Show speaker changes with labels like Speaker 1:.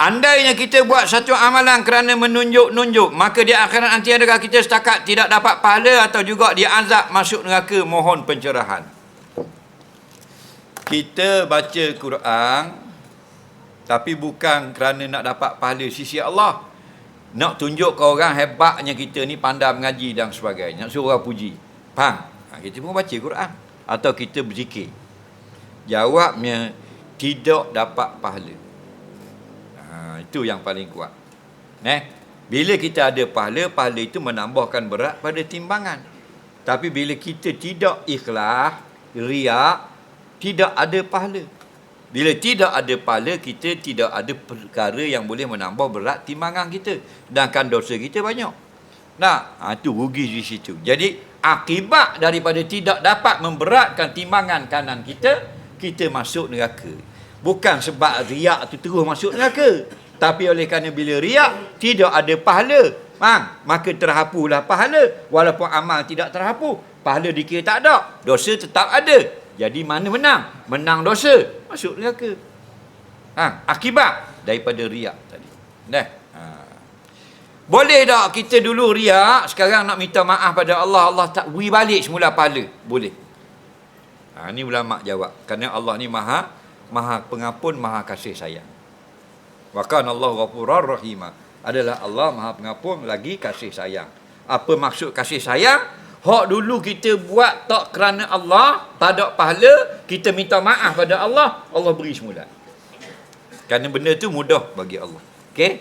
Speaker 1: Andainya kita buat satu amalan kerana menunjuk-nunjuk, maka di akhirat nanti adakah kita setakat tidak dapat pahala atau juga dia azab masuk neraka mohon pencerahan. Kita baca Quran tapi bukan kerana nak dapat pahala sisi Allah. Nak tunjuk ke orang hebatnya kita ni pandai mengaji dan sebagainya. Nak suruh orang puji. Faham? Ha, kita pun baca Quran. Atau kita berzikir. Jawabnya, tidak dapat pahala. Ha, itu yang paling kuat. Eh? Bila kita ada pahala, pahala itu menambahkan berat pada timbangan. Tapi bila kita tidak ikhlas, riak, tidak ada pahala. Bila tidak ada pahala, kita tidak ada perkara yang boleh menambah berat timbangan kita. Sedangkan dosa kita banyak. Nah, ha, itu rugi di situ. Jadi, akibat daripada tidak dapat memberatkan timbangan kanan kita, kita masuk neraka. Bukan sebab riak itu terus masuk neraka. Tapi oleh kerana bila riak, tidak ada pahala. Ha, maka terhapuslah pahala. Walaupun amal tidak terhapus. Pahala dikira tak ada. Dosa tetap ada. Jadi mana menang? Menang dosa. Masuk neraka. Ha, akibat daripada riak tadi. Dah. Ha. Boleh tak kita dulu riak, sekarang nak minta maaf pada Allah, Allah tak beri balik semula pahala? Boleh. Ha, ni ulama jawab. Kerana Allah ni maha maha pengampun, maha kasih sayang. Wa kana Allah ghafurur rahima. Adalah Allah maha pengampun lagi kasih sayang. Apa maksud kasih sayang? Hak dulu kita buat tak kerana Allah, tak ada pahala, kita minta maaf pada Allah, Allah beri semula. Kerana benda tu mudah bagi Allah. Okey?